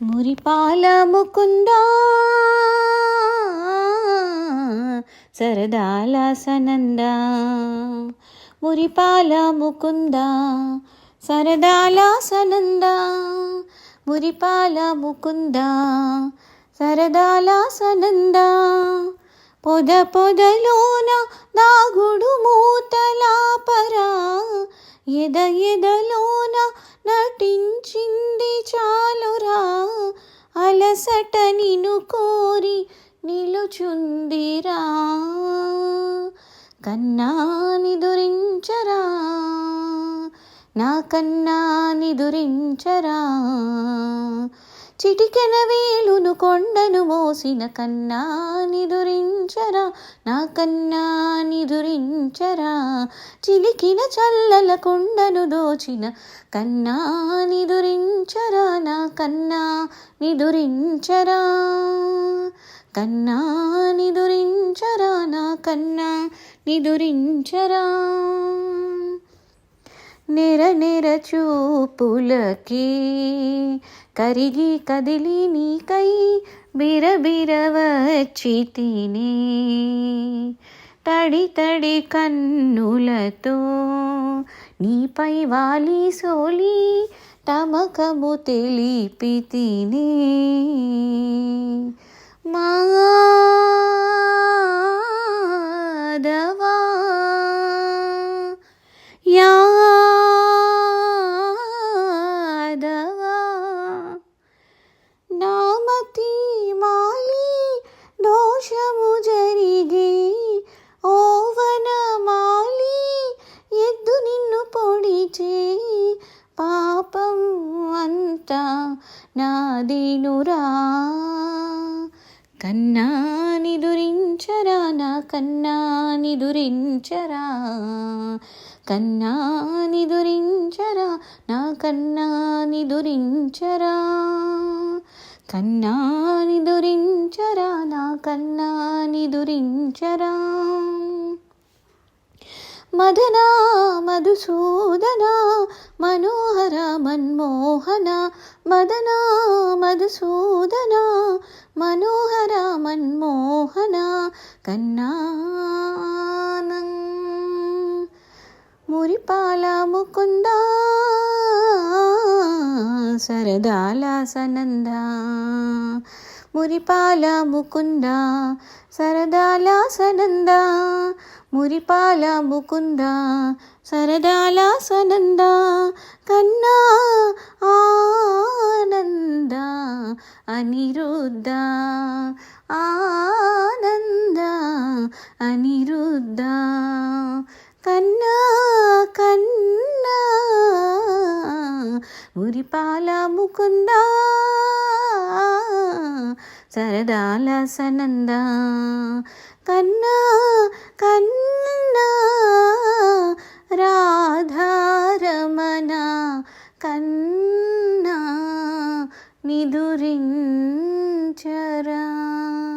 మురిపాల ముకుందా సరదాల సనంద మురిపాల ముకుంద సరదాల సనంద మురిపాల ముకుంద సరదాల సనంద పొద పొదలోన దాగుడు మూతలాపరా? ఎద ఎదలోన అలసట నిను కోరి నిలుచుందిరా. కన్నా నిదురించరా నా కన్నా నిదురించరా చిటికెన వేలును కొండను మోసిన కన్నా నిదురించరా నా కన్నా నిదురించరా. చిలికిన చల్లల కొండను దోచిన కన్నా నిదురించరా నా కన్నా నిదురించరా. కన్నా నిదురించరా నా కన్నా నిదురించరా. నిర నిర చూపులకి కరిగి కదిలి నీకై బిరబిర వచ్చి తిని తడి తడి కన్నులతో నీపై వాలి సోలి తమకము తెలిపి తిని మా దోషము జరిగి ఓవనమాలి ఎద్దు నిన్ను పొడిచే పాపం అంతా నాదినురా కన్నా నిదురించరా నా కన్నా నిదురించరా కన్నా నిదురించరా నా కన్నా నిదురించరా కన్నా నిదురించరా నా కన్నా నిదురించరా మదన మధుసూదన మనోహర మన్మోహన మదన మధుసూదన మనోహర మన్మోహన కన్నానం మురిపాల ముకుంద సరదాల సనంద మురిపాల ముకుంద? సరదాల సనంద మురిపాల ముకుంద? సరదాల సనంద కన్నా ఆనంద? అనిరుద్ధ? ఆనంద? అనిరుద్ధ? ఉరిపాల ముకుంద సరదాల సనంద. కన్నా కన్నా రాధారమణ. కన్నా నిదురించరా.